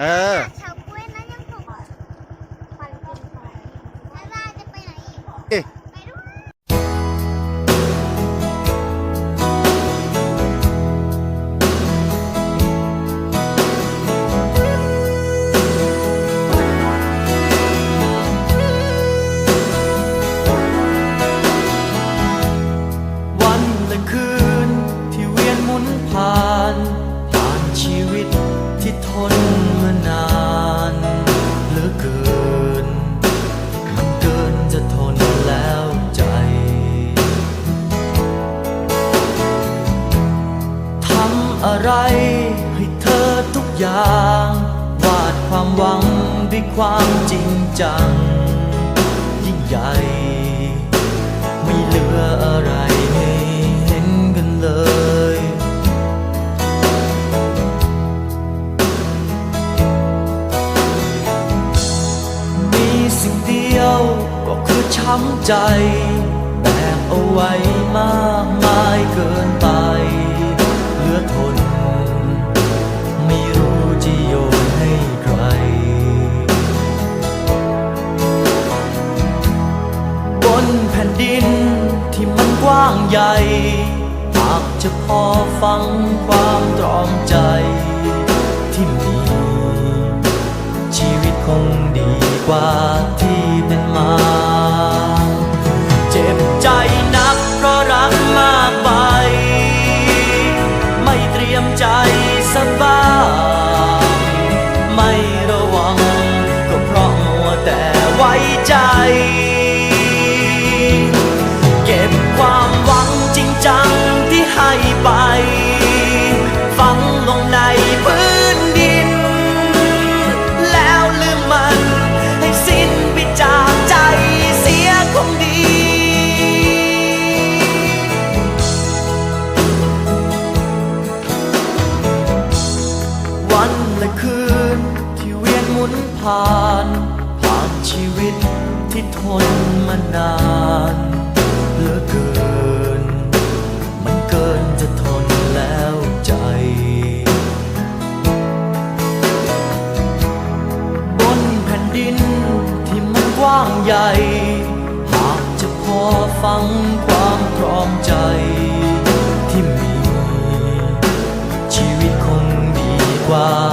เออ อะไรให้เธอทุกอย่าง วาดความหวังด้วยความจริงจัง ยิ่งใหญ่ ไม่เหลืออะไรให้เห็นกันเลย มีสิ่งเดียวก็คือช้ำใจ แบกเอาไว้มาก ผ่นดินที่มันกว้างใหญ่หากจะพอฟังความตรอมใจ ที่มี ชีวิตคงดีกว่าที่ ผ่าน ผ่านชีวิตที่ทนมานานเหลือเกิน มันเกินจะทนแล้วใจ บนแผ่นดินที่มันกว้างใหญ่ หากจะพอฟังความพร้อมใจที่มี ชีวิตคงดีกว่า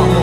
บ